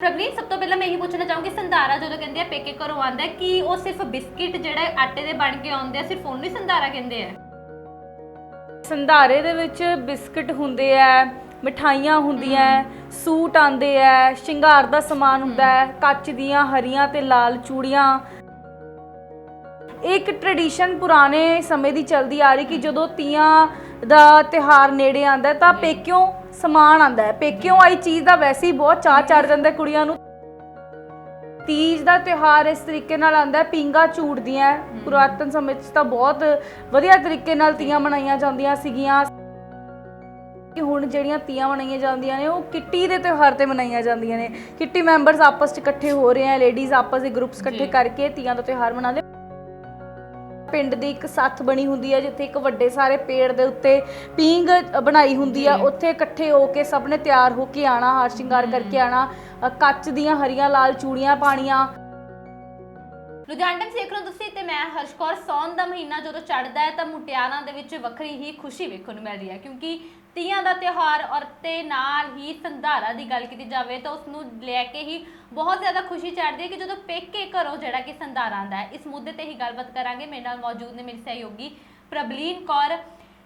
ਪ੍ਰਵਨੀਤ ਸਭ ਤੋਂ ਪਹਿਲਾਂ ਮੈਂ ਇਹੀ ਪੁੱਛਣਾ ਚਾਹੂੰਗੀ ਸੰਧਾਰਾ ਜਦੋਂ ਕਹਿੰਦੇ ਆ ਪੇਕੇ ਘਰੋਂ ਆਂਦਾ ਕੀ ਉਹ ਸਿਰਫ ਬਿਸਕਿਟ ਜਿਹੜਾ ਆਟੇ ਦੇ ਬਣ ਕੇ ਆਉਂਦੇ ਆ ਸਿਰਫ ਉਹਨੂੰ ਹੀ ਸੰਧਾਰਾ ਕਹਿੰਦੇ ਆ? ਸੰਧਾਰੇ ਦੇ ਵਿੱਚ ਬਿਸਕਟ ਹੁੰਦੇ ਐ ਮਿਠਾਈਆਂ ਹੁੰਦੀਆਂ ਐ, ਸੂਟ ਆਂਦੇ ਐ ਸ਼ਿੰਗਾਰ ਦਾ ਸਮਾਨ ਹੁੰਦਾ ਹੈ ਕੱਚ ਦੀਆਂ ਹਰੀਆਂ ਤੇ ਲਾਲ ਚੂੜੀਆਂ। ਇੱਕ ਟ੍ਰੈਡੀਸ਼ਨ ਪੁਰਾਣੇ ਸਮੇਂ ਦੀ ਚੱਲਦੀ ਆ ਰਹੀ ਕਿ ਜਦੋਂ ਤੀਆਂ ਦਾ ਤਿਹਾਰ ਨੇੜੇ ਆਂਦਾ ਤਾਂ ਪੇਕਿਓਂ ਸਮਾਨ ਆਂਦਾ ਹੈ। ਪੇਕਿਓਂ ਆਈ ਚੀਜ਼ ਦਾ ਵੈਸੇ ਹੀ ਬਹੁਤ ਚਾਅ ਚੜ ਜਾਂਦਾ ਹੈ ਕੁੜੀਆਂ ਨੂੰ। ਤੀਜ ਦਾ ਤਿਉਹਾਰ ਇਸ ਤਰੀਕੇ ਨਾਲ ਆਂਦਾ ਹੈ ਪੀਂਗਾ ਝੂਟਦੀਆਂ ਹੈ। ਪੁਰਾਤਨ ਸਮੇਂ 'ਚ ਤਾਂ ਬਹੁਤ ਵਧੀਆ ਤਰੀਕੇ ਨਾਲ ਤੀਆਂ ਮਨਾਈਆਂ ਜਾਂਦੀਆਂ ਸੀਗੀਆਂ। ਕਿ ਹੁਣ ਜਿਹੜੀਆਂ ਤੀਆਂ ਮਨਾਈਆਂ ਜਾਂਦੀਆਂ ਨੇ ਉਹ ਕਿੱਟੀ ਦੇ ਤਿਉਹਾਰ ਤੇ ਮਨਾਈਆਂ ਜਾਂਦੀਆਂ ਨੇ। ਕਿੱਟੀ ਮੈਂਬਰਸ ਆਪਸ 'ਚ ਇਕੱਠੇ ਹੋ ਰਹੇ ਆ ਲੇਡੀਜ਼ ਆਪਸ ਦੇ ਗਰੁੱਪਸ ਇਕੱਠੇ ਕਰਕੇ ਤੀਆਂ ਦਾ ਤਿਉਹਾਰ ਮਨਾਉਂਦੇ। ਪਿੰਡ ਦੀ ਇੱਕ ਸੱਥ ਬਣੀ ਹੁੰਦੀ ਹੈ ਜਿੱਥੇ ਇੱਕ ਵੱਡੇ ਸਾਰੇ ਪੇੜ ਦੇ ਉੱਤੇ ਪੀਂਗ ਬਣਾਈ ਹੁੰਦੀ ਆ। ਉੱਥੇ ਇਕੱਠੇ ਹੋ ਕੇ ਸਭ ਨੇ ਤਿਆਰ ਹੋ ਕੇ ਆਣਾ ਹਾਰ ਸ਼ਿੰਗਾਰ ਕਰਕੇ ਆਣਾ। ਕੱਚ ਦੀਆਂ ਹਰੀਆਂ ਲਾਲ ਚੂੜੀਆਂ ਪਾਣੀਆਂ। ਲੁਧਿਆਣਾ ਟਾਈਮਸ ਦੇਖ ਰਹੇ ਹੋ ਤੁਸੀਂ ਤੇ ਮੈਂ ਹਰਸ਼ ਕੌਰ ਸੌਣ ਦਾ ਮਹੀਨਾ ਜਦੋਂ ਚੜ੍ਹਦਾ ਹੈ ਤਾਂ ਮੁਟਿਆਰਾਂ ਦੇ ਵਿੱਚ ਵੱਖਰੀ ਹੀ ਖੁਸ਼ੀ ਵੇਖਣ ਨੂੰ ਮਿਲਦੀ ਹੈ ਕਿਉਂਕਿ ਤੀਆਂ ਦਾ ਤਿਉਹਾਰ ਔਰ ਤੇ ਨਾਲ ਹੀ ਸੰਧਾਰਾ ਦੀ ਗੱਲ ਕੀਤੀ ਜਾਵੇ ਤਾਂ ਉਸ ਨੂੰ ਲੈ ਕੇ ਹੀ ਬਹੁਤ ਜ਼ਿਆਦਾ ਖੁਸ਼ੀ ਚੜ੍ਹਦੀ ਹੈ ਕਿ ਜਦੋਂ ਪੇਕੇ ਘਰੋਂ ਜਿਹੜਾ ਕਿ ਸੰਧਾਰਾ ਆਂਦਾ ਹੈ, ਇਸ ਮੁੱਦੇ ਤੇ ਹੀ ਗੱਲਬਾਤ ਕਰਾਂਗੇ। ਮੇਰੇ ਨਾਲ ਮੌਜੂਦ ਨੇ ਮੇਰੀ ਸਹਿਯੋਗੀ ਪ੍ਰਬਲੀਨ ਕੌਰ।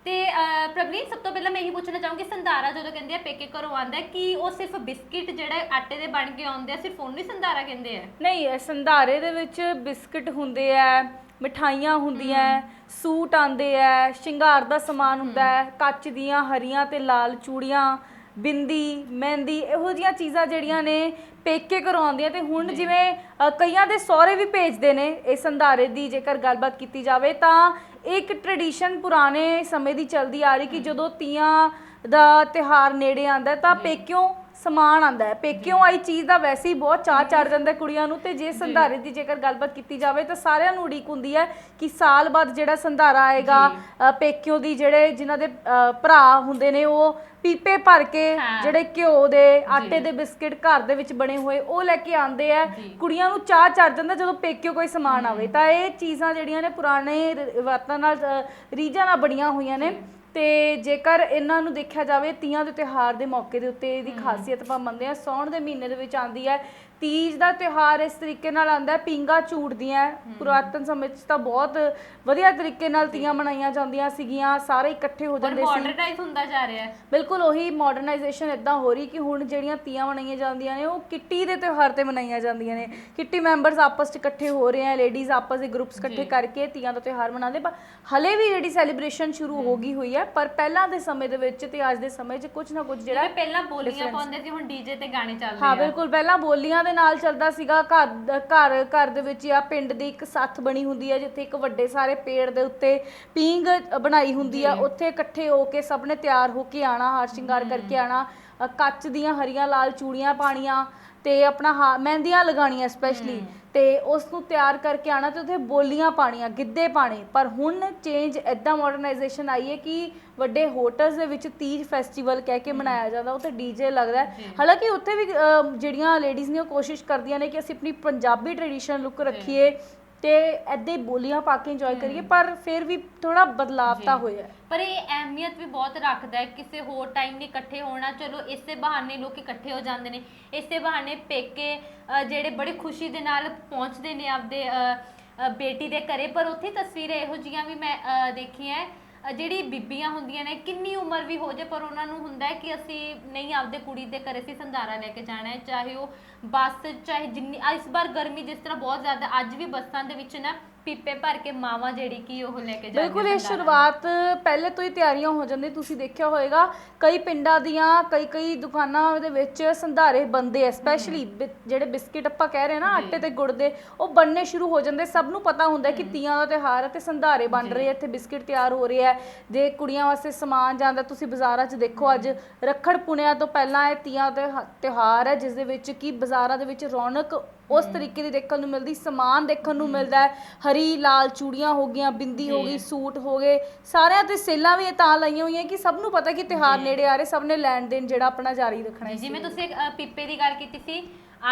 ਤੇ ਅਹ, ਪ੍ਰਬਲੀਨ ਸਭ ਤੋਂ ਪਹਿਲਾਂ ਮੈਂ ਇਹੀ ਪੁੱਛਣਾ ਚਾਹੂੰਗੀ ਸੰਧਾਰਾ ਜਦੋਂ ਕਹਿੰਦੇ ਆ ਪੇਕੇ ਘਰੋਂ ਆਂਦਾ ਕੀ ਉਹ ਸਿਰਫ ਬਿਸਕਿਟ ਜਿਹੜਾ ਆਟੇ ਦੇ ਬਣ ਕੇ ਆਉਂਦੇ ਆ ਸਿਰਫ ਉਹਨੂੰ ਹੀ ਸੰਧਾਰਾ ਕਹਿੰਦੇ ਆ? ਨਹੀਂ ਇਹ ਸੰਧਾਰੇ ਦੇ ਵਿੱਚ ਬਿਸਕਟ ਹੁੰਦੇ ਐ ਮਿਠਾਈਆਂ ਹੁੰਦੀਆਂ ਐ, ਸੂਟ ਆਂਦੇ ਐ ਸ਼ਿੰਗਾਰ ਦਾ ਸਮਾਨ ਹੁੰਦਾ ਹੈ ਕੱਚ ਦੀਆਂ ਹਰੀਆਂ ਤੇ ਲਾਲ ਚੂੜੀਆਂ ਬਿੰਦੀ ਮਹਿੰਦੀ ਇਹੋ ਜੀਆਂ ਚੀਜ਼ਾਂ ਜਿਹੜੀਆਂ ਨੇ ਪੇਕੇ ਘਰੋਂ ਆਉਂਦੀਆਂ ਤੇ ਹੁਣ ਜਿਵੇਂ ਅ, ਕਈਆਂ ਦੇ ਸਹੁਰੇ ਵੀ ਭੇਜਦੇ ਨੇ ਇਹ ਸੰਧਾਰੇ ਦੀ ਜੇਕਰ ਗੱਲਬਾਤ ਕੀਤੀ ਜਾਵੇ ਤਾਂ ਇੱਕ ਟ੍ਰੈਡੀਸ਼ਨ ਪੁਰਾਣੇ ਸਮੇਂ ਦੀ ਚੱਲਦੀ ਆ ਰਹੀ ਕਿ ਜਦੋਂ ਤੀਆਂ ਦਾ ਤਿਹਾਰ ਨੇੜੇ ਆਂਦਾ ਤਾਂ ਪੇਕਿਓਂ ਸਮਾਨ ਆਂਦਾ ਹੈ। ਪੇਕਿਓਂ ਆਈ ਚੀਜ਼ ਦਾ ਵੈਸੇ ਹੀ ਬਹੁਤ ਚਾਅ ਚੜ ਜਾਂਦਾ ਕੁੜੀਆਂ ਨੂੰ ਤੇ ਜੇ ਸੰਧਾਰੇ ਦੀ ਜੇਕਰ ਗੱਲਬਾਤ ਕੀਤੀ ਜਾਵੇ ਤਾਂ ਸਾਰਿਆਂ ਨੂੰ ਉਡੀਕ ਹੁੰਦੀ ਹੈ ਕਿ ਸਾਲ ਬਾਅਦ ਜਿਹੜਾ ਸੰਧਾਰਾ ਆਏਗਾ ਅ, ਪੇਕਿਓਂ ਦੀ ਜਿਹੜੇ ਜਿਨ੍ਹਾਂ ਦੇ ਅ, ਭਰਾ ਹੁੰਦੇ ਨੇ ਉਹ ਪੀਪੇ ਭਰ ਕੇ ਹਾਂ। ਜਿਹੜੇ ਘਿਓ ਦੇ ਆਟੇ ਦੇ ਬਿਸਕਿਟ ਘਰ ਦੇ ਵਿੱਚ ਬਣੇ ਹੋਏ ਉਹ ਲੈ ਕੇ ਆਉਂਦੇ ਆ ਕੁੜੀਆਂ ਨੂੰ ਚਾਹ ਚੜ ਜਾਂਦਾ ਜਦੋਂ ਪੇਕਿਓ ਕੋਈ ਸਮਾਨ ਆਵੇ। ਤਾਂ ਇਹ ਚੀਜ਼ਾਂ ਜਿਹੜੀਆਂ ਨੇ ਪੁਰਾਣੇ ਰਿਵਾਤਾਂ ਨਾਲ ਅ, ਰੀਝਾਂ ਨਾਲ ਬਣੀਆਂ ਹੋਈਆਂ ਨੇ। ਤੇ ਜੇਕਰ ਇਹਨਾਂ ਨੂੰ ਦੇਖਿਆ ਜਾਵੇ ਤੀਆਂ ਦੇ ਤਿਉਹਾਰ ਦੇ ਮੌਕੇ ਦੇ ਉੱਤੇ ਇਹਦੀ ਖਾਸੀਅਤ ਆਪਾਂ ਮੰਨਦੇ ਆ ਸੌਣ ਦੇ ਮਹੀਨੇ ਦੇ ਵਿੱਚ ਆਉਂਦੀ ਹੈ। ਤੀਜ ਦਾ ਤਿਉਹਾਰ ਇਸ ਤਰੀਕੇ ਨਾਲ ਆਉਂਦਾ ਹੈ ਪੀਂਗਾ ਝੂਟਦੀਆਂ ਹੈ। ਪੁਰਾਤਨ ਸਮੇਂ 'ਚ ਤਾਂ ਬਹੁਤ ਵਧੀਆ ਤਰੀਕੇ ਨਾਲ ਤੀਆਂ ਮਨਾਈਆਂ ਜਾਂਦੀਆਂ ਸੀਗੀਆਂ ਸਾਰੇ ਇਕੱਠੇ ਹੋ ਜਾਂਦੇ ਸੀ। ਮਾਡਰਨਾਈਜ਼ ਹੁੰਦਾ ਜਾ ਰਿਹਾ ਹੈ। ਬਿਲਕੁਲ ਉਹੀ ਮਾਡਰਨਾਈਜੇਸ਼ਨ ਇਦਾਂ ਹੋ ਰਹੀ ਕਿ ਹੁਣ ਜਿਹੜੀਆਂ ਤੀਆਂ ਮਨਾਈਆਂ ਜਾਂਦੀਆਂ ਨੇ ਉਹ ਕਿੱਟੀ ਦੇ ਤਿਉਹਾਰ ਤੇ ਮਨਾਈਆਂ ਜਾਂਦੀਆਂ ਨੇ। ਕਿੱਟੀ ਮੈਂਬਰਸ ਆਪਸ 'ਚ ਇਕੱਠੇ ਹੋ ਰਹੇ ਆ ਲੇਡੀਜ਼ ਆਪਸ ਦੇ ਗਰੁੱਪਸ ਇਕੱਠੇ ਕਰਕੇ ਤੀਆਂ ਦਾ ਤਿਉਹਾਰ ਮਨਾਉਂਦੇ ਪਰ ਹਲੇ ਵੀ ਜਿਹੜੀ ਸੈਲੀਬ੍ਰੇਸ਼ਨ ਸ਼ੁਰੂ ਹੋ ਗਈ ਹੋਈ ਹੈ ਪਰ ਪਹਿਲਾਂ ਦੇ ਸਮੇਂ ਦੇ ਵਿੱਚ ਤੇ ਅੱਜ ਦੇ ਸਮੇਂ 'ਚ ਕੁਝ ਨਾ ਕੁਝ ਜਿਹੜਾ ਪਹਿਲਾਂ ਬੋਲੀਆਂ ਪਾਉਂਦੇ ਸੀ ਹੁਣ ਡੀਜੇ ਤੇ ਗਾਣੇ ਚੱਲਦੇ ਹਾਂ ਆ। ਬਿਲਕੁਲ ਪਹਿਲਾਂ ਬੋਲੀਆਂ ਦੇ ਨਾਲ ਚੱਲਦਾ ਸੀਗਾ ਘਰ ਦਾ- ਘਰ ਘਰ ਦੇ ਵਿੱਚ ਜਾਂ ਪਿੰਡ ਦੀ ਇੱਕ ਸੱਥ ਬਣੀ ਹੁੰਦੀ ਹੈ ਜਿੱਥੇ ਇੱਕ ਵੱਡੇ ਸਾਰੇ ਪੇੜ ਦੇ ਉੱਤੇ ਪੀਂਗ ਬਣਾਈ ਹੁੰਦੀ ਆ। ਉੱਥੇ ਇਕੱਠੇ ਹੋ ਕੇ ਸਭ ਨੇ ਤਿਆਰ ਹੋ ਕੇ ਆਣਾ ਹਾਰ ਸ਼ਿੰਗਾਰ ਕਰਕੇ ਆਣਾ ਅ, ਕੱਚ ਦੀਆਂ ਹਰੀਆਂ ਲਾਲ ਚੂੜੀਆਂ ਪਾਣੀਆਂ ਤੇ ਆਪਣਾ ਹਾ- ਮਹਿੰਦੀਆਂ ਲਗਾਣੀਆਂ ਸਪੈਸ਼ਲੀ ਤੇ ਉਸ ਨੂੰ ਤਿਆਰ ਕਰਕੇ ਆਣਾ ਤੇ ਉੱਥੇ ਬੋਲੀਆਂ ਪਾਣੀਆਂ ਗਿੱਧੇ ਪਾਣੇ ਪਰ ਹੁਣ ਚੇਂਜ ਐਦਾਂ ਮਾਡਰਨਾਈਜੇਸ਼ਨ ਆਈ ਹੈ ਕਿ ਵੱਡੇ ਹੋਟਲਸ ਦੇ ਵਿੱਚ ਤੀਜ ਫੈਸਟੀਵਲ ਕਹਿ ਕੇ ਮਨਾਇਆ ਜਾਂਦਾ ਉੱਥੇ ਡੀਜੇ ਲੱਗਦਾ। ਹਾਲਾਂਕਿ ਉੱਥੇ ਵੀ ਅ, ਜਿਹੜੀਆਂ ਲੇਡੀਜ਼ ਨੇ ਉਹ ਕੋਸ਼ਿਸ਼ ਕਰਦੀਆਂ ਨੇ ਕਿ ਅਸੀਂ ਆਪਣੀ ਪੰਜਾਬੀ ਟ੍ਰੈਡੀਸ਼ਨ ਲੁੱਕ ਰੱਖੀਏ ਤੇ ਐਦੇ ਬੋਲੀਆਂ ਪਾ ਕੇ ਇੰਜੋਏ ਕਰੀਏ ਪਰ ਫਿਰ ਵੀ ਥੋੜਾ ਬਦਲਾਵ ਤਾਂ ਹੋਇਆ। ਹੈ। ਪਰ ਇਹ ਅਹਿਮੀਅਤ ਵੀ ਬਹੁਤ ਰੱਖਦਾ ਹੈ ਕਿਸੇ ਹੋਰ ਟਾਈਮ ਨਹੀਂ ਇਕੱਠੇ ਹੋਣਾ। ਚਲੋ ਇਸੇ ਬਹਾਨੇ ਲੋਕ ਇਕੱਠੇ ਹੋ ਜਾਂਦੇ ਨੇ। ਇਸੇ ਬਹਾਨੇ ਪੇਕੇ ਅ, ਜਿਹੜੇ ਬੜੀ ਖੁਸ਼ੀ ਦੇ ਨਾਲ ਪਹੁੰਚਦੇ ਨੇ ਆਪਦੇ ਅ, ਅ, ਬੇਟੀ ਦੇ ਘਰੇ। ਪਰ ਉੱਥੇ ਤਸਵੀਰਾਂ ਇਹੋ ਜੀਆਂ ਵੀ ਮੈਂ ਅ, ਦੇਖੀਆਂ ਅ, ਜਿਹੜੀ ਬੀਬੀਆਂ ਹੁੰਦੀਆਂ ਨੇ ਕਿੰਨੀ ਉਮਰ ਵੀ ਹੋ ਜੇ ਪਰ ਉਹਨਾਂ ਨੂੰ ਹੁੰਦਾ ਹੈ ਕਿ ਅਸੀਂ ਨਹੀਂ ਆਪਦੇ ਕੁੜੀ ਦੇ ਘਰੇ ਅਸੀਂ ਸੰਧਾਰਾ ਲੈ ਕੇ ਜਾਣਾ ਹੈ ਚਾਹੇ ਉਹ ਬੱਸ ਚਾਹੇ ਜਿੰਨੀ ਆ ਇਸ ਵਾਰ ਗਰਮੀ ਜਿਸ ਤਰ੍ਹਾਂ ਬਹੁਤ ਜ਼ਿਆਦਾ ਅੱਜ ਵੀ ਬੱਸਾਂ ਦੇ ਵਿੱਚ ਨਾ ਪੀਪੇ ਭਰ ਕੇ ਮਾਵਾਂ ਜਿਹੜੀ ਕਿ ਉਹ ਲੈ ਕੇ ਜਾਂਦੀਆਂ ਬਿਲਕੁਲ ਇਹ। ਸ਼ੁਰੂਆਤ ਪਹਿਲੇ ਤੋਂ ਹੀ ਤਿਆਰੀਆਂ ਹੋ ਜਾਂਦੀ ਤੁਸੀਂ ਦੇਖਿਆ ਹੋਵੇਗਾ ਕਈ ਪਿੰਡਾਂ ਦੀਆਂ ਕਈ ਕਈ ਦੁਕਾਨਾਂ ਦੇ ਵਿੱਚ ਸੰਧਾਰੇ ਬੰਦੇ ਸਪੈਸ਼ਲੀ ਜਿਹੜੇ ਬਿਸਕਿਟ ਆਪਾਂ ਕਹਿ ਰਹੇ ਹਾਂ ਨਾ ਆਟੇ ਤੇ ਗੁੜ ਦੇ ਉਹ ਬਣਨੇ ਸ਼ੁਰੂ ਹੋ ਜਾਂਦੇ ਸਭ ਨੂੰ ਪਤਾ ਹੁੰਦਾ ਕਿ ਤੀਆਂ ਦਾ ਤਿਉਹਾਰ ਹੈ ਤੇ ਸੰਧਾਰੇ ਬਣ ਰਹੇ ਆ ਇੱਥੇ ਬਿਸਕਿਟ ਤਿਆਰ ਹੋ ਰਹੇ ਆ ਜੇ ਕੁੜੀਆਂ ਵਾਸਤੇ ਸਮਾਨ ਜਾਂਦਾ ਤੁਸੀਂ ਬਾਜ਼ਾਰਾਂ 'ਚ ਦੇਖੋ ਅੱਜ ਰੱਖੜ ਪੁਣਿਆ ਤੋਂ ਪਹਿਲਾਂ ਇਹ ਤੀਆਂ ਦਾ ਤਿਉਹਾ- ਤਿਉਹਾਰ ਹੈ ਜਿਸ ਦੇ ਵਿੱਚ ਕੀ ਬਾਜ਼ਾਰਾਂ ਦੇ ਵਿੱਚ ਰੌਣਕ ਉਸ ਤਰੀਕੇ ਦੀ ਦੇਖਣ ਨੂੰ ਮਿਲਦੀ ਸਮਾਨ ਦੇਖਣ ਨੂੰ ਮਿਲਦਾ ਹੈ। ਹਰੀ ਲਾਲ ਚੂੜੀਆਂ ਹੋ ਗਈਆਂ ਬਿੰਦੀ ਹੋ ਗਈ ਸੂਟ ਹੋ ਗਏ। ਸਾਰਿਆਂ ਤੇ ਸੇਲਾਂ ਵੀ ਇਹ ਤਾਂ ਲਾਈਆਂ ਹੋਈਆਂ ਕਿ ਸਭ ਨੂੰ ਪਤਾ ਕਿ ਤਿਉਹਾਰ ਨੇੜੇ ਆ ਰਹੇ ਸਭ ਨੇ ਲੈਣ ਦੇਣ ਜਿਹੜਾ ਆਪਣਾ ਜਾਰੀ ਰੱਖਣਾ ਹੈ। ਜਿਵੇਂ ਤੁਸੀਂ ਅ, ਪੀਪੇ ਦੀ ਗੱਲ ਕੀਤੀ ਸੀ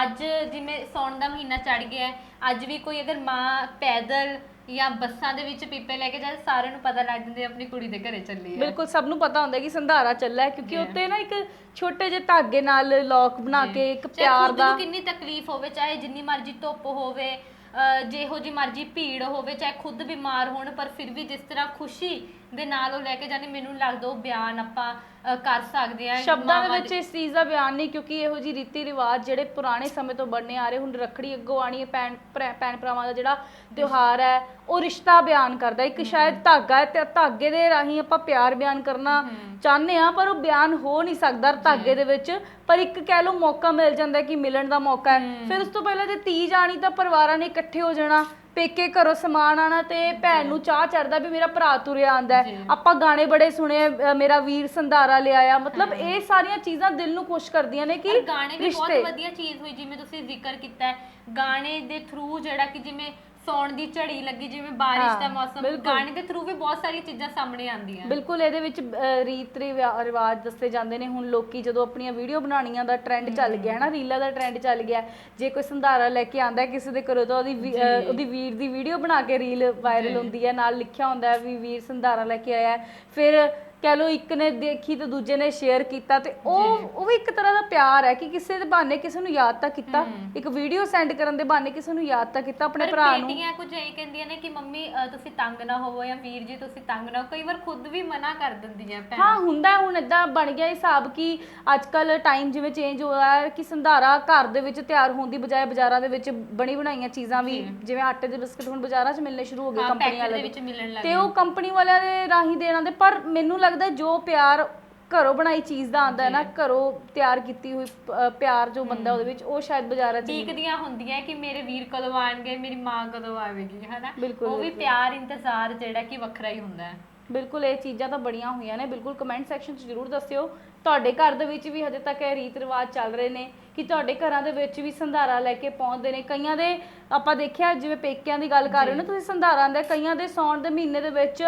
ਅੱਜ ਜਿਵੇਂ ਸੌਣ ਦਾ ਮਹੀਨਾ ਚੜ ਗਿਆ ਹੈ ਅੱਜ ਵੀ ਕੋਈ ਅਗਰ ਮਾਂ ਪੈਦਲ ਜਾਂ ਬੱਸਾਂ ਦੇ ਵਿੱਚ ਪੀਪੇ ਲੈ ਕੇ ਜਦ ਸਾਰਿਆਂ ਨੂੰ ਪਤਾ ਲੱਗ ਜਾਂਦਾ ਆਪਣੀ ਕੁੜੀ ਦੇ ਘਰੇ ਚੱਲੀ ਹੈ ਬਿਲਕੁਲ ਸਭ ਨੂੰ ਪਤਾ ਹੁੰਦਾ ਕਿ ਸੰਧਾਰਾ ਚੱਲਾ ਹੈ ਕਿਉਂਕਿ ਉੱਤੇ ਨਾ ਇੱਕ ਛੋਟੇ ਜਿਹੇ ਧਾਗੇ ਨਾਲ ਲੋਕ ਬਣਾ ਕੇ ਇੱਕ ਚਾਹੇ ਪਿਆਰ ਖੁਦ ਦਾ ਨੂੰ ਕਿੰਨੀ ਤਕਲੀਫ ਹੋਵੇ ਚਾਹੇ ਜਿੰਨੀ ਮਰਜ਼ੀ ਧੁੱਪ ਹੋਵੇ ਅਹ ਜਿਹੋ ਜੀ ਮਰਜ਼ੀ ਭੀੜ ਹੋਵੇ ਚਾਹੇ ਖੁਦ ਬਿਮਾਰ ਹੋਣ ਪਰ ਫਿਰ ਵੀ ਜਿਸ ਤਰ੍ਹਾਂ ਖੁਸ਼ੀ ਦੇ ਨਾਲ ਉਹ ਲੈ ਕੇ ਜਾਂਦੇ ਮੈਨੂੰ ਲੱਗਦਾ ਉਹ ਬਿਆਨ ਆਪਾਂ ਕਰ ਸਕਦੇ ਆ ਸ਼ਬਦਾਂ ਦੇ ਵਿੱਚ ਇਸ ਚੀਜ਼ ਦਾ ਬਿਆਨ ਨਹੀਂ ਕਿਉਂਕਿ ਇਹੋ ਜੀ ਰੀਤੀ ਰਿਵਾਜ ਜਿਹੜੇ ਪੁਰਾਣੇ ਸਮੇਂ ਤੋਂ ਬਣਨੇ ਆ ਰਹੇ ਹੁਣ ਰੱਖੜੀ ਅੱਗੋਂ ਆਣੀ ਹੈ ਭੈਣ ਭਰਾ- ਭੈਣ ਭਰਾਵਾਂ ਦਾ ਜਿਹੜਾ ਤਿਉਹਾਰ ਹੈ ਉਹ ਰਿਸ਼ਤਾ ਬਿਆਨ ਕਰਦਾ ਇੱਕ ਸ਼ਾਇਦ ਧਾਗਾ ਹੈ ਤੇ ਧਾਗੇ ਦੇ ਰਾਹੀਂ ਆਪਾਂ ਪਿਆਰ ਬਿਆਨ ਕਰਨਾ ਚਾਹੁੰਦੇ ਆ ਪਰ ਉਹ ਬਿਆਨ ਹੋ ਨਹੀਂ ਸਕਦਾ ਧਾਗੇ ਦੇ ਵਿੱਚ। ਪਰ ਇੱਕ ਕਹਿ ਲਓ ਮੌਕਾ ਮਿਲ ਜਾਂਦਾ ਹੈ ਕਿ ਮਿਲਣ ਦਾ ਮੌਕਾ ਹੈ। ਫਿਰ ਉਸ ਤੋਂ ਪਹਿਲਾਂ ਜੇ ਤੀ ਜਾਣੀ ਤਾਂ ਪਰਿਵਾਰਾਂ ਨੇ ਇਕੱਠੇ ਹੋ ਜਾਣਾ। ਪੇਕੇ ਘਰੋਂ ਸਮਾਨ ਆਣਾ ਤੇ ਭੈਣ ਨੂੰ ਚਾਹ ਚੜਦਾ ਵੀ ਮੇਰਾ ਭਰਾ ਤੁਰਿਆ ਆਂਦਾ ਹੈ। ਆਪਾਂ ਗਾਣੇ ਬੜੇ ਸੁਣੇ ਅ, ਮੇਰਾ ਵੀਰ ਸੰਧਾਰਾ ਲਿਆਇਆ ਮਤਲਬ ਇਹ ਸਾਰੀਆਂ ਚੀਜ਼ਾਂ ਦਿਲ ਨੂੰ ਖੁਸ਼ ਕਰਦੀਆਂ ਨੇ ਕਿ ਪਰ ਗਾਣੇ ਵੀ ਬਹੁਤ ਰਿਸ਼ਤੇ। ਵਧੀਆ ਚੀਜ਼ ਹੋਈ ਜਿਵੇਂ ਤੁਸੀਂ ਜ਼ਿਕਰ ਕੀਤਾ ਹੈ। ਗਾਣੇ ਦੇ ਥਰੂ ਜਿਹੜਾ ਕਿ ਜਿਵੇਂ ਸੌਣ ਦੀ ਝੜੀ ਲੱਗੀ ਜਿਵੇਂ ਬਾਰਿਸ਼ ਹਾਂ, ਦਾ ਮੌਸਮ ਬਿਲਕੁਲ। ਗਾਣੇ ਦੇ ਥਰੂ ਵੀ ਬਹੁਤ ਸਾਰੀਆਂ ਚੀਜ਼ਾਂ ਸਾਹਮਣੇ ਆਉਂਦੀਆਂ। ਬਿਲਕੁਲ ਇਹਦੇ ਵਿੱਚ ਅ, ਰੀਤ ਰਿਵਾ- ਰਿਵਾਜ ਦੱਸੇ ਜਾਂਦੇ ਨੇ। ਹੁਣ ਲੋਕੀ ਜਦੋਂ ਆਪਣੀਆਂ ਵੀਡੀਓ ਬਣਾਉਣੀਆਂ ਦਾ ਟ੍ਰੈਂਡ ਚੱਲ ਗਿਆ ਹੈ ਨਾ ਰੀਲਾਂ ਦਾ ਟ੍ਰੈਂਡ ਚੱਲ ਗਿਆ ਜੇ ਕੋਈ ਸੰਧਾਰਾ ਲੈ ਕੇ ਆਂਦਾ ਕਿਸੇ ਦੇ ਘਰੋਂ ਤਾਂ ਉਹਦੀ ਵੀ- ਅ, ਉਹਦੀ ਵੀਰ ਦੀ ਵੀਡੀਓ ਬਣਾ ਕੇ ਰੀਲ ਵਾਇਰਲ ਹੁੰਦੀ ਹੈ ਨਾਲ ਲਿਖਿਆ ਹੁੰਦਾ ਹੈ ਵੀ ਵੀਰ ਸੰਧਾਰਾ ਲੈ ਕੇ ਆਇਆ ਹੈ। ਫਿਰ ਕਹਿ ਲਓ ਇੱਕ ਨੇ ਦੇਖੀ ਤੇ ਦੂਜੇ ਨੇ ਸ਼ੇਅਰ ਕੀਤਾ ਤੇ ਉਹ ਉਹ ਵੀ ਇੱਕ ਤਰ੍ਹਾਂ ਦਾ ਪਿਆਰ ਹੈ ਕਿ ਕਿਸੇ ਦੇ ਬਹਾਨੇ ਕਿਸੇ ਨੂੰ ਯਾਦ ਤਾਂ ਕੀਤਾ। ਇੱਕ ਵੀਡੀਓ ਸੈਂਡ ਕਰਨ ਦੇ ਬਹਾਨੇ ਕਿਸੇ ਨੂੰ ਯਾਦ ਤਾਂ ਕੀਤਾ ਆਪਣੇ ਭਰਾ ਨੂੰ। ਬੇਟੀਆਂ ਕੁਝ ਇਹ ਕਹਿੰਦੀਆਂ ਨੇ ਕਿ ਮੰਮੀ ਤੁਸੀਂ ਤੰਗ ਨਾ ਹੋਵੋ ਜਾਂ ਵੀਰ ਜੀ ਤੁਸੀਂ ਤੰਗ ਨਾ ਹੋ ਕਈ ਵਾਰ ਖੁਦ ਵੀ ਮਨਾ ਕਰ ਦਿੰਦੀਆਂ ਭੈਣਾਂ। ਹਾਂ ਹੁੰਦਾ ਹੈ, ਹੁਣ ਇਦਾਂ ਬਣ ਗਿਆ ਹਿਸਾਬ ਕਿ ਅੱਜ ਕੱਲ ਟਾਈਮ ਜਿਵੇਂ ਚੇਂਜ ਹੋਇਆ ਹੈ ਕਿ ਸੰਧਾਰਾ ਘਰ ਦੇ ਵਿੱਚ ਤਿਆਰ ਹੋਣ ਦੀ ਬਜਾਏ ਬਾਜ਼ਾਰਾਂ ਦੇ ਵਿੱਚ ਬਣੀ ਬਣਾਈਆਂ ਚੀਜ਼ਾਂ ਵੀ ਜਿਵੇਂ ਆਟੇ ਦੇ ਬਿਸਕਟ ਹੁਣ ਬਾਜ਼ਾਰਾਂ 'ਚ ਮਿਲਣੇ ਸ਼ੁਰੂ ਹੋ ਗਏ ਹਾਂ ਕੰਪਨੀ ਪੈਕੇਟ ਵਾਲੇ ਦੇ। ਵਿੱਚ ਮਿਲਣ ਲੱਗ ਤੇ ਉਹ ਕੰਪਨੀ ਵਾਲਿਆਂ ਦੇ ਰਾਹੀਂ ਦੇਣਾ ਦੇ ਪਰ ਮੈਨੂੰ ਲੱਗਦਾ ਜੋ ਪਿਆਰ ਘਰੋਂ ਬਣਾਈ ਚੀਜ਼ ਦਾ ਆਂਦਾ ਹੈ ਨਾ ਘਰੋਂ ਤਿਆਰ ਕੀਤੀ ਹੋਈ ਪ- ਪਿਆਰ ਜੋ ਬੰਦਾ ਉਹਦੇ ਵਿੱਚ ਉਹ ਸ਼ਾਇਦ ਬਾਜ਼ਾਰਾਂ 'ਚ ਨਹੀਂ। ਡੀਕਦੀਆਂ ਹੁੰਦੀਆਂ ਕਿ ਮੇਰੇ ਵੀਰ ਕਦੋਂ ਆਣਗੇ ਮੇਰੀ ਮਾਂ ਕਦੋਂ ਆਵੇਗੀ ਹਨਾ? ਬਿਲਕੁਲ, ਉਹ ਵੀ ਪਿਆਰ ਇੰਤਜ਼ਾਰ ਜਿਹੜਾ ਕਿ ਵੱਖਰਾ ਹੀ ਹੁੰਦਾ ਹੈ। ਬਿਲਕੁਲ ਇਹ ਚੀਜ਼ਾਂ ਤਾਂ ਬੜੀਆਂ ਹੋਈਆਂ ਨੇ। ਬਿਲਕੁਲ ਕਮੈਂਟ ਸੈਕਸ਼ਨ 'ਚ ਜਰੂਰ ਦੱਸਿਓ। ਤੁਹਾਡੇ ਘਰ ਦੇ ਵਿੱਚ ਵੀ ਹਜੇ ਤੱਕ ਇਹ ਰੀਤ ਰਿਵਾਜ ਚੱਲ ਰਹੇ ਨੇ ਕਿ ਤੁਹਾਡੇ ਘਰਾਂ ਦੇ ਵਿੱਚ ਵੀ ਸੰਧਾਰਾ ਲੈ ਕੇ ਪਹੁੰਚਦੇ ਨੇ। ਕਈਆਂ ਦੇ ਆਪਾਂ ਦੇਖਿਆ ਜਿਵੇਂ ਪੇਕਿਆਂ ਦੀ ਗੱਲ ਕਰ ਰਹੇ ਹੋ ਨਾ ਤੁਸੀਂ ਸੰਧਾਰਾ ਆਂਦਾ ਕਈਆਂ ਦੇ ਸੌਣ ਦੇ ਮਹੀਨੇ ਦੇ ਵਿੱਚ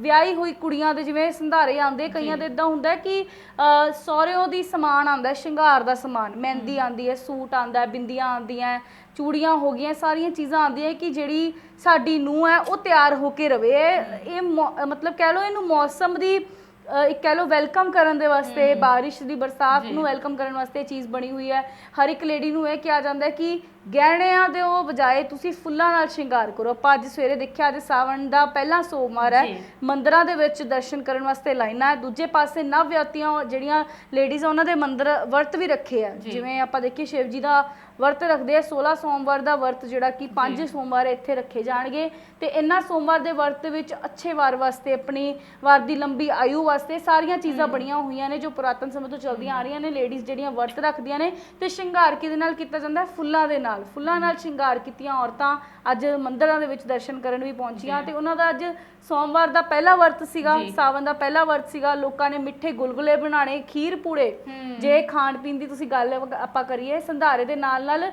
ਵਿਆਹੀ ਹੋਈ ਕੁੜੀਆਂ ਦੇ ਜਿਵੇਂ ਸੰਧਾਰੇ ਆਉਂਦੇ ਕਈਆਂ ਦੇ ਇਦਾਂ ਹੁੰਦਾ ਕਿ ਅਹ, ਦੀ ਸਮਾਨ ਆਂਦਾ ਸ਼ਿੰਗਾਰ ਦਾ ਸਮਾਨ ਮਹਿੰਦੀ ਆਂਦੀ ਹੈ ਸੂਟ ਆਂਦਾ ਹੈ ਬਿੰਦੀਆਂ ਆਂਦੀਆਂ ਹੈ, ਚੂੜੀਆਂ ਹੋ ਗਈਆਂ ਸਾਰੀਆਂ ਚੀਜ਼ਾਂ ਆਉਂਦੀਆਂ ਕਿ ਜਿਹੜੀ ਸਾਡੀ ਨੂੰਹ ਹੈ ਉਹ ਤਿਆਰ ਹੋ ਕੇ ਰਵੇ। ਇਹ ਇਹ ਮੌ- ਮਤਲਬ ਕਹਿ ਲਓ ਇਹਨੂੰ ਮੌਸਮ ਦੀ ਇੱਕ ਕਹਿ ਲਓ ਵੈਲਕਮ ਕਰਨ ਦੇ ਵਾਸਤੇ ਬਾਰਿਸ਼ ਦੀ ਬਰਸਾਤ ਨੂੰ ਵੈਲਕਮ ਕਰਨ ਵਾਸਤੇ ਇਹ ਚੀਜ਼ ਬਣੀ ਹੋਈ ਹੈ। ਹਰ ਇੱਕ ਲੇਡੀ ਨੂੰ ਇਹ ਕਿਹਾ ਜਾਂਦਾ ਹੈ ਕਿ ਗਹਿਣਿਆਂ ਦੇ ਉਹ ਬਜਾਏ ਤੁਸੀਂ ਫੁੱਲਾਂ ਨਾਲ ਸ਼ਿੰਗਾਰ ਕਰੋ। ਆਪਾਂ ਅੱਜ ਸਵੇਰੇ ਦੇਖਿਆ ਅੱਜ ਸਾਵਣ ਦਾ ਪਹਿਲਾ ਸੋਮਵਾਰ ਹੈ। ਜੀ। ਮੰਦਰਾਂ ਦੇ ਵਿੱਚ ਦਰਸ਼ਨ ਕਰਨ ਵਾਸਤੇ ਲਾਈਨਾਂ ਹੈ। ਦੂਜੇ ਪਾਸੇ ਨਵਵਿਆਤੀਆਂ ਜਿਹੜੀਆਂ ਲੇਡੀਜ਼ ਉਹਨਾਂ ਦੇ ਮੰਦਰ ਵਰਤ ਵੀ ਰੱਖੇ ਆ। ਜਿਵੇਂ ਆਪਾਂ ਦੇਖੀਏ ਸ਼ਿਵ ਜੀ ਦਾ ਵਰਤ ਰੱਖਦੇ ਆ। 16 ਸੋਮਵਾਰ ਦਾ ਵਰਤ ਜਿਹੜਾ ਕਿ 5 ਸੋਮਵਾਰ ਇੱਥੇ ਰੱਖੇ ਜਾਣਗੇ। ਤੇ ਇਹਨਾਂ ਸੋਮਵਾਰ ਦੇ ਵਰਤ ਵਿੱਚ ਅੱਛੇ ਵਾਰ ਵਾਸਤੇ ਆਪਣੀ ਵਾਰ ਦੀ ਲੰਬੀ ਆਯੂ ਵਾਸਤੇ ਸਾਰੀਆਂ ਚੀਜ਼ਾਂ ਬਣੀਆਂ ਹੋਈਆਂ ਨੇ ਜੋ ਪੁਰਾਤਨ ਸਮੇਂ ਤੋਂ ਚੱਲਦੀਆਂ ਆ ਰਹੀਆਂ ਨੇ। ਲੇਡੀਜ਼ ਜਿਹੜੀਆਂ ਵਰਤ ਰੱਖਦੀਆਂ ਨੇ ਤੇ ਸ਼ਿੰਗਾਰ ਕਿਹਦੇ ਨਾਲ ਕੀਤਾ ਜਾਂਦਾ ਹੈ? ਫੁੱਲਾਂ ਦੇ ਨਾਲ। ਫੁੱਲਾਂ ਨਾਲ ਸ਼ਿੰਗਾਰ ਕੀਤੀਆਂ ਔਰਤਾਂ ਅੱਜ ਮੰਦਰਾਂ ਦੇ ਵਿੱਚ ਦਰਸ਼ਨ ਕਰਨ ਵੀ ਪਹੁੰਚੀਆਂ ਤੇ ਉਹਨਾਂ ਦਾ ਅੱਜ ਸੋਮਵਾਰ ਦਾ ਪਹਿਲਾ ਵਰਤ ਸੀਗਾ ਸਾਵਨ ਦਾ ਪਹਿਲਾ ਵਰਤ ਸੀਗਾ ਲੋਕਾਂ ਨੇ ਮਿੱਠੇ ਗੁਲਗੁਲੇ ਬਣਾਣੇ ਖੀਰ ਪੂੜੇ। ਜੇ ਖਾਣ ਪੀਣ ਦੀ ਤੁਸੀਂ ਗੱਲ ਆਪਾਂ ਕਰੀਏ ਸੰਧਾਰੇ ਦੇ ਨਾਲ ਨਾਲ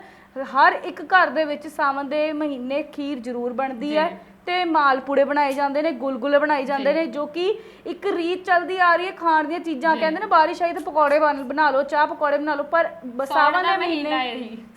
ਹਰ ਇੱਕ ਘਰ ਦੇ ਵਿੱਚ ਸਾਵਨ ਦੇ ਮਹੀਨੇ ਖੀਰ ਜ਼ਰੂਰ ਬਣਦੀ ਹੈ ਤੇ ਮਾਲਪੂੜੇ ਬਣਾਏ ਜਾਂਦੇ ਨੇ ਗੁਲਗੁਲੇ ਬਣਾਏ ਜਾਂਦੇ ਨੇ ਜੋ ਕਿ ਇੱਕ ਰੀਤ ਚੱਲਦੀ ਆ ਰਹੀ ਹੈ ਖਾਣ ਦੀਆਂ ਚੀਜ਼ਾਂ ਕਹਿੰਦੇ ਨੇ ਬਾਰਿਸ਼ ਆਈ ਤਾਂ ਪਕੌੜੇ ਬਣ- ਲਓ ਚਾਹ ਪਕੌੜੇ ਬਣਾ ਲਓ ਪਰ ਸਾਵਨ ਦਾ ਮਹੀਨਾ।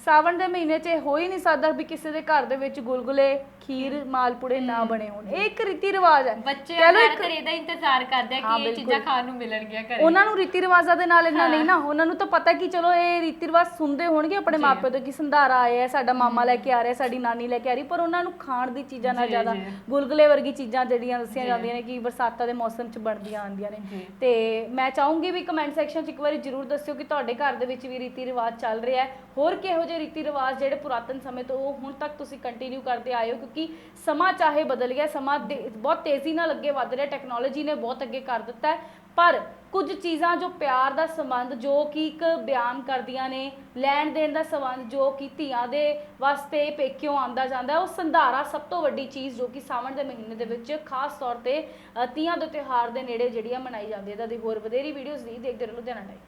ਸਾਵਣ ਦੇ ਮਹੀਨੇ 'ਚ ਇਹ ਹੋ ਹੀ ਨਹੀਂ ਸਕਦਾ ਵੀ ਕਿਸੇ ਦੇ ਘਰ ਦੇ ਵਿੱਚ ਗੁਲਗੁਲੇ ਖੀਰ ਮਾਲਪੂੜੇ ਨਾ ਬਣੇ ਹੋਣ। ਇਹ ਇੱਕ ਰੀਤੀ ਰਿਵਾਜ ਹੈ। ਬੱਚੇ ਕਹਿ ਲਓ ਜ਼ਿਆਦਾਤਰ ਇਹਦਾ ਇੰਤਜ਼ਾਰ ਕਰਦੇ ਆ ਹਾਂ, ਕਿ ਇਹ ਚੀਜ਼ਾਂ ਖਾਣ ਨੂੰ ਮਿਲਣਗੀਆਂ ਘਰੇ। ਉਹਨਾਂ ਨੂੰ ਰੀਤੀ ਰਿਵਾਜਾਂ ਦੇ ਨਾਲ ਇੰਨਾ ਨਹੀਂ ਨਾ ਉਹਨਾਂ ਨੂੰ ਤਾਂ ਪਤਾ ਕਿ ਚਲੋ ਇਹ ਰੀਤੀ ਰਿਵਾਜ ਸੁਣਦੇ ਹੋਣਗੇ ਆਪਣੇ ਮਾਪੇ ਤੋਂ ਕਿ ਸੰਧਾਰਾ ਆਇਆ ਹੈ ਸਾਡਾ ਮਾਮਾ ਲੈ ਕੇ ਆ ਰਿਹਾ ਸਾਡੀ ਨਾਨੀ ਲੈ ਕੇ ਆ ਰਹੀ ਪਰ ਉਹਨਾਂ ਨੂੰ ਖਾਣ ਦੀ ਚੀਜ਼ਾਂ ਨਾਲ ਜ਼ਿਆਦਾ ਗੁਲਗੁਲੇ ਵਰਗੀ ਚੀਜ਼ਾਂ ਜਿਹੜੀਆਂ ਦੱਸੀਆਂ ਜਾਂਦੀਆਂ ਨੇ ਕਿ ਬਰਸਾਤਾਂ ਦੇ ਮੌਸਮ 'ਚ ਬਣਦੀਆਂ ਆਉਂਦੀਆਂ ਨੇ। ਤੇ ਮੈਂ ਚਾਹੂੰਗੀ ਵੀ ਕਮੈਂਟ ਸੈਕਸ਼ਨ 'ਚ ਇੱਕ ਵਾਰੀ ਜਰੂਰ ਦੱਸਿਓ ਕਿ ਤੁਹਾਡੇ ਘਰ ਦੇ ਵਿੱਚ ਵੀ ਰੀਤੀ ਰਿਵਾਜ ਚੱਲ ਰਿਹਾ ਹੈ। ਹੋਰ ਕਿਹੋ ਜਿਹੇ ਰੀਤੀ ਰਿਵਾਜ ਜਿਹੜੇ ਪੁਰਾਤਨ ਸਮੇਂ ਤੋਂ ਹੁਣ ਤੱਕ ਤੁਸੀਂ ਕੰਟੀਨਿਊ ਕਰਦੇ ਆਏ ਹੋ, ਕਿਉਂਕਿ ਸਮਾਂ ਚਾਹੇ ਬਦਲ ਗਿਆ, ਸਮਾਂ ਬਹੁਤ ਤੇਜ਼ੀ ਨਾਲ ਅੱਗੇ ਵੱਧ ਰਿਹਾ ਟੈਕਨੋਲੋਜੀ ਨੇ ਬਹੁਤ ਅੱਗੇ ਕਰ ਦਿੱਤਾ ਹੈ, ਪਰ ਕੁਝ ਚੀਜ਼ਾਂ ਜੋ ਪਿਆਰ ਦਾ ਸੰਬੰਧ, ਜੋ ਕਿ ਇੱਕ ਬਿਆਨ ਕਰਦੀਆਂ ਨੇ, ਲੈਣ ਦੇਣ ਦਾ ਸੰਬੰਧ ਜੋ ਕਿ ਧੀਆਂ ਦੇ ਵਾਸਤੇ ਪੇਕਿਓਂ ਆਂਦਾ ਜਾਂਦਾ ਉਹ ਸੰਧਾਰਾ ਸਭ ਤੋਂ ਵੱਡੀ ਚੀਜ਼ ਜੋ ਕਿ ਸਾਵਣ ਦੇ ਮਹੀਨੇ ਦੇ ਵਿੱਚ ਖਾਸ ਤੌਰ ਤੇ ਧੀਆਂ ਦੇ ਤਿਉਹਾਰ ਦੇ ਨੇੜੇ ਜਿਹੜੀ ਆ ਮਨਾਈ ਜਾਂਦੀ ਹੈ। ਤਾਂ ਦੀ ਹੋਰ ਵਧੇਰੀ ਵੀਡੀਓਜ਼ ਲਈ ਦੇਖਦੇ ਰਹੋ ਲੁਧਿਆਣਾ ਟਾਈਮ।